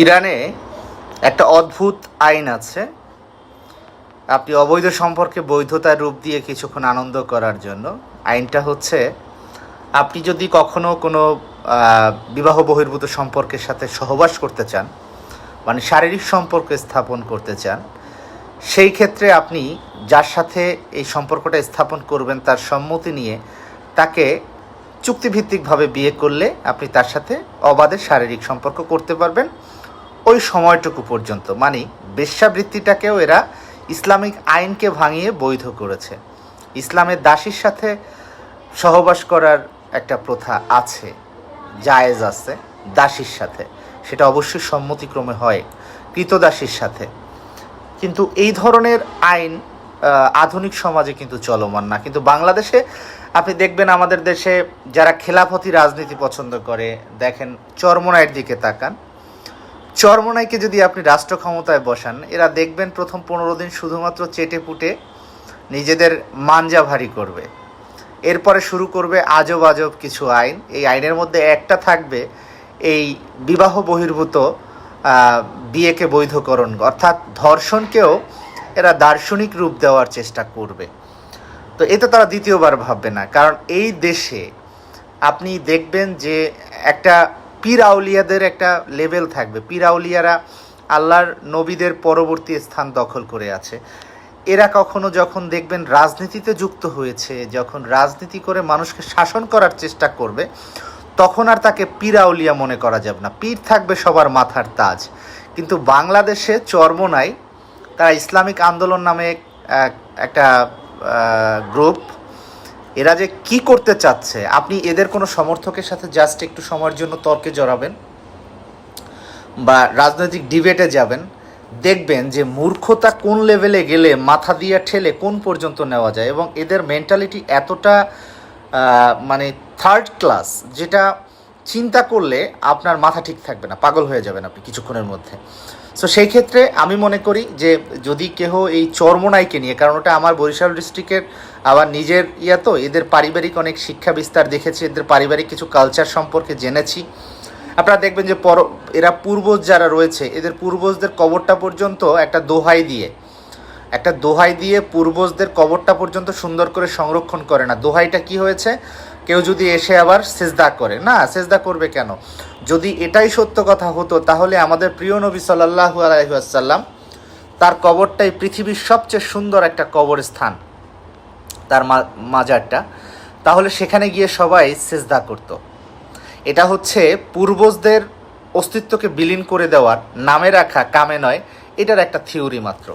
ইরানে একটা অদ্ভুত আইন আছে। আপনি অবৈধ সম্পর্কে বৈধতার রূপ দিয়ে কিছুক্ষণ আনন্দ করার জন্য। আইনটা হচ্ছে, আপনি যদি কখনো কোনো বিবাহ বহির্ভূত সম্পর্কের সাথে সহবাস করতে চান মানে শারীরিক সম্পর্ক স্থাপন করতে চান, সেই ক্ষেত্রে আপনি যার সাথে এই সম্পর্কটা স্থাপন করবেন তার সম্মতি নিয়ে তাকে চুক্তিভিত্তিকভাবে বিয়ে করলে আপনি তার সাথে অবাধে শারীরিক সম্পর্ক করতে পারবেন। ওই সময়টুকু পর্যন্ত। মানে বেশ্যাবৃত্তিটাকেও এরা ইসলামিক আইনকে ভাঙিয়ে বৈধ করেছে। ইসলামের দাসীর সাথে সহবাস করার একটা প্রথা আছে, জায়েজ আছে, দাসীর সাথে। সেটা অবশ্যই সম্মতিক্রমে হয় কৃতদাসীর সাথে। কিন্তু এই ধরনের আইন আধুনিক সমাজে কিন্তু চলমান না। কিন্তু বাংলাদেশে আপনি দেখবেন আমাদের দেশে যারা খেলাফতি রাজনীতি পছন্দ করে, দেখেন চরমনাইয়ের দিকে তাকান চরমনাইকে যদি আপনি রাষ্ট্র ক্ষমতায় বসান, এরা দেখবেন প্রথম পনেরো দিন শুধুমাত্র চেটে পুটে নিজেদের মানজা ভারী করবে। এরপরে শুরু করবে আজব আজব কিছু আইন। এই আইনের মধ্যে একটা থাকবে, এই বিবাহ বহির্ভূত বিয়েকে বৈধকরণ। অর্থাৎ ধর্ষণকেও এরা দার্শনিক রূপ দেওয়ার চেষ্টা করবে। তো এতে তারা দ্বিতীয়বার ভাববে না। কারণ এই দেশে আপনি দেখবেন যে একটা পীর আউলিয়াদের একটা লেভেল থাকবে। পীর আউলিয়ারা আল্লাহর নবীদের পরবর্তী স্থান দখল করে আছে। এরা কখনো যখন দেখবেন রাজনীতিতে যুক্ত হয়েছে, যখন রাজনীতি করে মানুষকে শাসন করার চেষ্টা করবে, তখন আর তাকে পীর আউলিয়া মনে করা যাবে না। পীর থাকবে সবার মাথার তাজ। কিন্তু বাংলাদেশে চর্মনাই তারা ইসলামিক আন্দোলন নামে এক- একটা গ্রুপ এরা যে কি করতে চাচ্ছে? আপনি এদের কোনো সমর্থকের সাথে জাস্ট একটু সময়ের জন্য তর্কে জড়াবেন বা রাজনৈতিক ডিবেটে যাবেন, দেখবেন যে মূর্খতা কোন লেভেলে গেলে, মাথা দিয়ে ঠেলে কোন পর্যন্ত নেওয়া যায় এবং এদের মেন্টালিটি এতটা মানে থার্ড ক্লাস যেটা চিন্তা করলে আপনার মাথা ঠিক থাকবে না, পাগল হয়ে যাবেন আপনি কিছুক্ষণের মধ্যে। সো সেই ক্ষেত্রে আমি মনে করি যে যদি কেহ এই চর্মনাইকে নিয়ে, কারণ ওটা আমার বরিশাল ডিস্ট্রিক্টের আবার নিজের ইয়া তো, এদের পারিবারিক অনেক শিক্ষা বিস্তার দেখেছি, এদের পারিবারিক কিছু কালচার সম্পর্কে জেনেছি। আপনারা দেখবেন যে পর, এরা পূর্বজ যারা রয়েছে, এদের পূর্বজদের কবরটা পর্যন্ত একটা দোহাই দিয়ে, একটা দোহাই দিয়ে পূর্বজদের কবরটা পর্যন্ত সুন্দর করে সংরক্ষণ করে না। দোহাইটা কি হয়েছে? কেউ যদি এসে আবার সেজদা করে। না, সেজদা করবে কেন? যদি এটাই সত্য কথা হতো, তাহলে আমাদের প্রিয় নবী সাল্লাহু আলাইসাল্লাম তার কবরটাই পৃথিবীর সবচেয়ে সুন্দর একটা কবরস্থান। তার মাজারটা। তাহলে সেখানে গিয়ে সবাই সেজদা করতো। এটা হচ্ছে পূর্বজদের অস্তিত্বকে বিলীন করে দেওয়ার, নামে রাখা, কামে নয়, এটার একটা থিওরি মাত্র।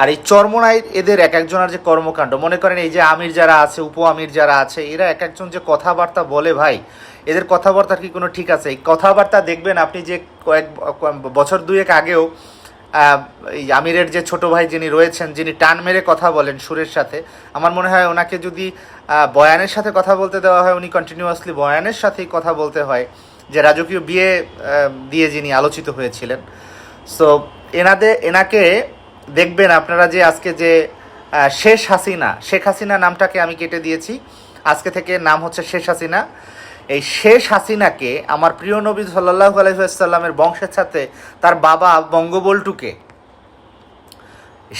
আর এই চর্মনাই এদের এক একজনের যে কর্মকাণ্ড, মনে করেন এই যে আমির যারা আছে, উপ আমির যারা আছে, এরা এক একজন যে কথাবার্তা বলে, ভাই, এদের কথাবার্তার কি কোনো ঠিক আছে? এই কথাবার্তা দেখবেন আপনি যে কয়েক বছর দুয়েক আগেও এই আমিরের যে ছোট ভাই যিনি রয়েছেন, যিনি টান মেরে কথা বলেন সুরের সাথে, আমার মনে হয় ওনাকে যদি বয়ানের সাথে কথা বলতে দেওয়া হয়, উনি কন্টিনিউয়াসলি বয়ানের সাথেই কথা বলতে হয়, যে রাজকীয় বিয়ে দিয়ে যিনি আলোচিত হয়েছিলেন। সো এনাদের এনাকে দেখবেন আপনারা যে আজকে যে শেষ হাসিনা, শেখ হাসিনা নামটাকে আমি কেটে দিয়েছি। আজকে থেকে নাম হচ্ছে শেষ হাসিনা। এই শেষ হাসিনাকে আমার প্রিয় নবী সাল্লাহ আলহিহাস্লামের বংশের সাথে তার বাবা বঙ্গবল্টুকে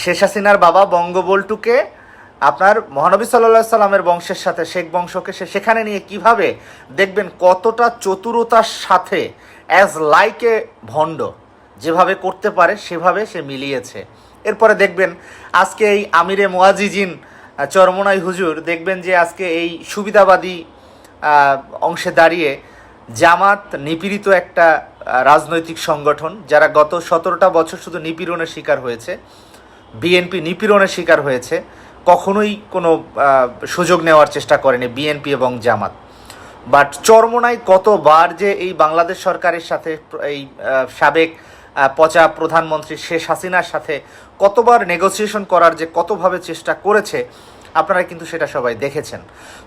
শেষ হাসিনার বাবা বঙ্গবল্টুকে আপনার মহানবী সাল্লাহ সাল্লামের বংশের সাথে, শেখ বংশকে সে সেখানে নিয়ে কীভাবে দেখবেন কতটা চতুরতার সাথে অ্যাজ লাইক এ ভণ্ড, যেভাবে করতে পারে সেভাবে সে মিলিয়েছে। এরপরে দেখবেন আজকে এই আমিরে মোয়াজিজিন চরমনাই হুজুর, দেখবেন যে আজকে এই সুবিধাবাদী অংশে দাঁড়িয়ে জামাত নিপীড়িত একটা রাজনৈতিক সংগঠন যারা গত সতেরোটা বছর শুধু নিপীড়নের শিকার হয়েছে, বিএনপি নিপীড়নের শিকার হয়েছে, কখনোই কোনো সুযোগ নেওয়ার চেষ্টা করেনি বিএনপি এবং জামাত। বাট চরমনায় কতবার যে এই বাংলাদেশ সরকারের সাথে এই সাবেক পচা প্রধানমন্ত্রী শেখ হাসিনার সাথে কতবার নেগোসিয়েশন করার যে কতভাবে চেষ্টা করেছে আপনারা কিন্তু সেটা সবাই দেখেছেন।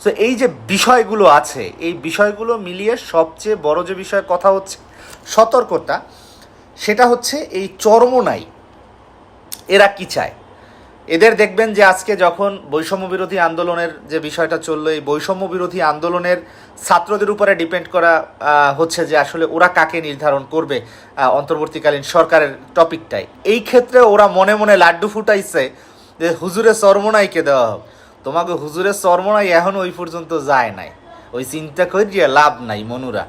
সো এই যে বিষয়গুলো আছে, এই বিষয়গুলো মিলিয়ে সবচেয়ে বড় যে বিষয়ে কথা হচ্ছে, সতর্কতা, সেটা হচ্ছে এই চরমনাই। এরা কি চায়? এদের দেখবেন যে আজকে যখন বৈষম্য বিরোধী আন্দোলনের যে বিষয়টা চলল, এই বৈষম্য বিরোধী আন্দোলনের ছাত্রদের উপরে ডিপেন্ড করা হচ্ছে যে আসলে ওরা কাকে নির্ধারণ করবে অন্তর্বর্তীকালীন সরকারের টপিকটাই এই ক্ষেত্রে ওরা মনে মনে লাড্ডু ফুটাইছে যে হুজুরে চর্মনাইকে দেওয়া হোক। তোমাকে হুজুরের চর্মনাই এখন ওই পর্যন্ত যায় নাই। ওই চিন্তা করিয়া লাভ নাই মনুরা।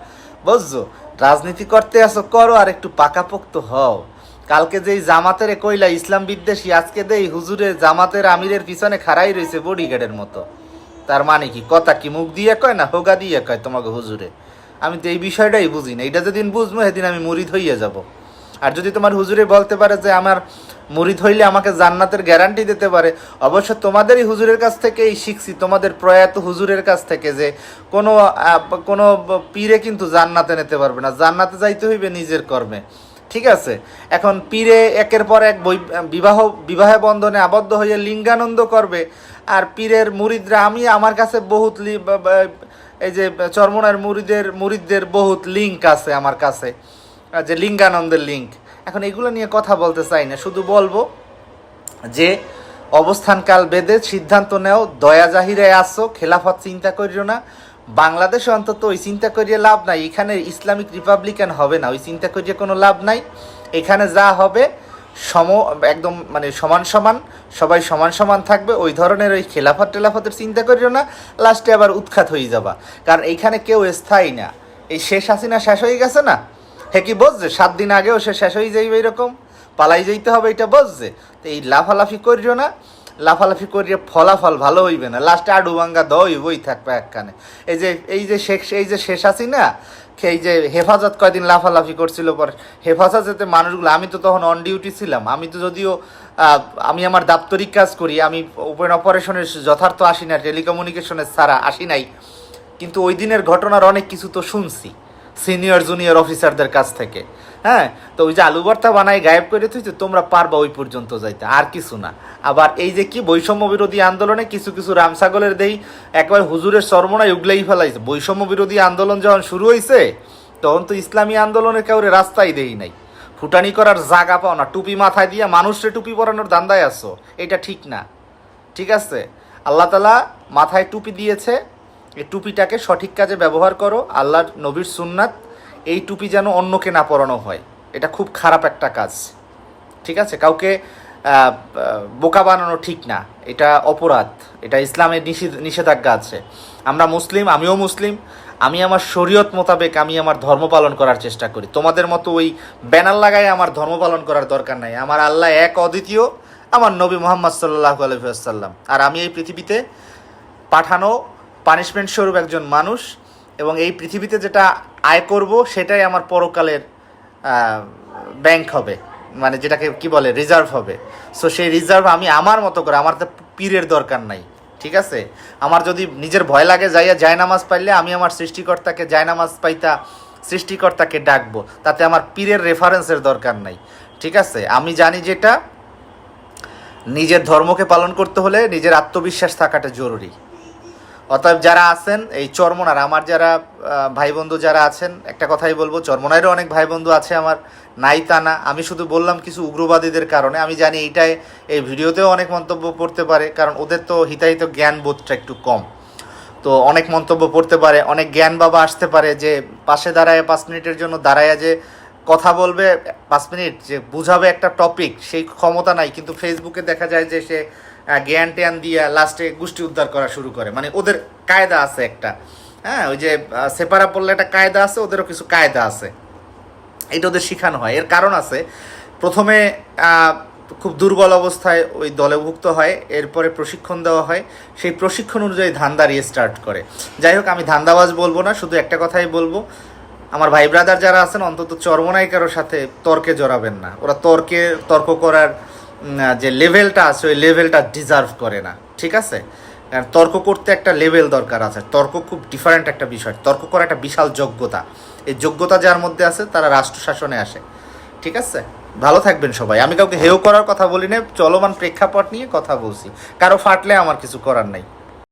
বুঝছ? রাজনীতি করতে আসো করো আর একটু পাকাপোক্ত হও। কালকে যেই জামাতের কইলা, ইসলাম বিদ্বেষী, আজকে দেই হুজুরে জামাতের আমিরের পিছনে খাড়াই রয়েছে বডিগার্ডের মতো। তার মানে কি? কথা কি মুখ দিয়ে কয় না হোগা দিয়ে কয় তোমাকে হুজুরে? আমি তো এই বিষয়টাই বুঝি না। এটা যেদিন বুঝব, সেদিন আমি মুরিদ হইয়া যাব। আর যদি তোমার হুজুরে বলতে পারে যে আমার মুরিদ হইলে আমাকে জান্নাতের গ্যারান্টি দিতে পারে, অবশ্য তোমাদেরই হুজুরের কাছ থেকেই শিখছি, তোমাদের প্রয়াত হুজুরের কাছ থেকে যে কোনো কোনো পীরে কিন্তু জান্নাতে নিতে পারবে না। জান্নাতে যাইতে হইবে নিজের কর্মে। ঠিক আছে? এখন পীরে একের পর এক বিবাহ বিবাহ বন্ধনে আবদ্ধ হয়ে লিঙ্গানন্দ করবে, আর পীরের মুরিদরা, আমি আমার কাছে বহুত এই যে চর্মনার মুরিদের মুরিদদের বহুত লিঙ্ক আছে আমার কাছে। যে লিঙ্গানন্দের লিঙ্ক। এখন এগুলো নিয়ে কথা বলতে চাই না, শুধু বলব যে অবস্থানকাল বেদে সিদ্ধান্ত নেও, দয়া জাহিরে আসো, খেলাফত চিন্তা করিও না। বাংলাদেশে অন্তত ওই চিন্তা করিয়ে লাভ নাই। এখানে ইসলামিক রিপাবলিকান হবে না, ওই চিন্তা করিয়ে কোনো লাভ নাই। এখানে যা হবে, সম, একদম মানে সমান সমান, সবাই সমান সমান থাকবে, ওই ধরনের ওই খেলাফত টেলাফতের চিন্তা করিও না, লাস্টে আবার উৎখাত হয়ে যাবা। কারণ এইখানে কেউ স্থায়ী না। এই শেষ হাসিনা শেষ হয়ে গেছে না? হে কি বুঝছে সাত দিন আগেও সে শেষ হয়ে যাইবে এরকম? পালাই যাইতে হবে, এটা বুঝছে তো এই লাফালাফি করিও না। লাফালাফি করিয়ে ফলাফল ভালো হইবে না। লাস্টে আডু ভাঙ্গা দই বই থাকবে একখানে। এই যে এই যে শেষ, এই যে শেষ আছি না এই যে হেফাজত কয়দিন লাফালাফি করছিল পরে। হেফাজতে মানুষগুলো, আমি তো তখন অন ডিউটি ছিলাম। আমি তো যদিও আমি আমার দাপ্তরিক কাজ করি, আমি ওপেন অপারেশনের যথার্থ আসি না, টেলিকমিউনিকেশনের ছাড়া আসি নাই। কিন্তু ওই দিনের ঘটনার অনেক কিছু তো শুনছি। সিনিয়র জুনিয়র অফিসারদের কাছ থেকে। হ্যাঁ তো ওই যে আলু ভর্তা বানাই গায়েব করে তুইছে তোমরা পারবা ওই পর্যন্ত যাইতে, আর কিছু না। আবার এই যে কি বৈষম্য বিরোধী আন্দোলনে কিছু কিছু রামসাগলের দেই একবার হুজুরের সর্বনায় উগলেই ফেলাইছে। বৈষম্য বিরোধী আন্দোলন যখন শুরু হয়েছে তখন তো ইসলামী আন্দোলনের কাউরে রাস্তাই দেই নাই। ফুটানি করার জাগা পাও না, টুপি মাথায় দিয়ে মানুষরে টুপি পরানোর দান্দায় আসো এটা ঠিক না। ঠিক আছে? আল্লাহ তালা মাথায় টুপি দিয়েছে এই টুপিটাকে সঠিক কাজে ব্যবহার করো, আল্লাহর নবীর সুন্নাত, এই টুপি যেন অন্যকে না পরানো হয়। এটা খুব খারাপ একটা কাজ। ঠিক আছে? কাউকে বোকা বানানো ঠিক না। এটা অপরাধ। এটা ইসলামের নিষেধ, নিষেধাজ্ঞা আছে। আমরা মুসলিম, আমিও মুসলিম। আমি আমার শরীয়ত মোতাবেক আমি আমার ধর্ম পালন করার চেষ্টা করি। তোমাদের মতো ওই ব্যানার লাগায় আমার ধর্ম পালন করার দরকার নাই। আমার আল্লাহ এক অদ্বিতীয়, আমার নবী মোহাম্মদ সাল্লাহ আলহিহাসাল্লাম আর আমি এই পৃথিবীতে পাঠানো পানিশমেন্ট স্বরূপ একজন মানুষ এবং এই পৃথিবীতে যেটা আয় করব সেটাই আমার পরকালের ব্যাংক হবে। মানে যেটাকে কি বলে রিজার্ভ হবে। সো সেই রিজার্ভ আমি আমার মতো করে, আমার তো পীরের দরকার নাই, ঠিক আছে? আমার যদি নিজের ভয় লাগে যাইয়া জায়নামাজ পাইলে আমি আমার সৃষ্টিকর্তাকে জায়নামাজ পাইতা সৃষ্টিকর্তাকে ডাকবো। তাতে আমার পীরের রেফারেন্সের দরকার নাই, ঠিক আছে? আমি জানি যেটা, নিজের ধর্মকে পালন করতে হলে নিজের আত্মবিশ্বাস থাকাটা জরুরি। অতএব যারা আছেন, এই চরমনার, আমার যারা ভাই বন্ধু যারা আছেন, একটা কথাই বলব চরমনারও অনেক ভাই বন্ধু আছে আমার নাই তা না আমি শুধু বললাম কিছু উগ্রবাদীদের কারণে, আমি জানি এইটাই, এই ভিডিওতেও অনেক মন্তব্য পড়তে পারে, কারণ ওদের তো হিতাহিত জ্ঞান বোধটা একটু কম। তো অনেক মন্তব্য পড়তে পারে, অনেক জ্ঞান বাবা আসতে পারে যে, পাশে দাঁড়ায় পাঁচ মিনিটের জন্য দাঁড়ায় যে, কথা বলবে, পাঁচ মিনিট, যে, বুঝাবে একটা টপিক সেই ক্ষমতা নাই, কিন্তু ফেসবুকে দেখা যায় যে সে জ্ঞান ট্যান দিয়ে লাস্টে গোষ্ঠী উদ্ধার করা শুরু করে। মানে ওদের কায়দা আছে একটা। হ্যাঁ ওই যে সেপারা পড়লে একটা কায়দা আছে, ওদেরও কিছু কায়দা আছে। এটা ওদের শেখানো হয়। এর কারণ আছে, প্রথমে খুব দুর্বল অবস্থায় ওই দলভুক্ত হয়, এরপরে প্রশিক্ষণ দেওয়া হয়। সেই প্রশিক্ষণ অনুযায়ী ধান্দারি স্টার্ট করে। যাই হোক, আমি ধান্দাবাজ বলব না, শুধু একটা কথাই বলব। আমার ভাই ব্রাদার যারা আছেন, অন্তত চরমনাই কারোর সাথে তর্কে জড়াবেন না। ওরা তর্কে, তর্ক করার যে লেভেলটা আছে, ওই লেভেলটা ডিজার্ভ করে না। ঠিক আছে? তর্ক করতে একটা লেভেল দরকার আছে। তর্ক খুব ডিফারেন্ট একটা বিষয়। তর্ক করা একটা বিশাল যোগ্যতা। এই যোগ্যতা যার মধ্যে আছে, তারা রাষ্ট্র শাসনে আসে। ঠিক আছে? ভালো থাকবেন সবাই। আমি কাউকে হেও করার কথা বলি না চলমান প্রেক্ষাপট নিয়ে কথা বলছি। কারও ফাটলে আমার কিছু করার নাই।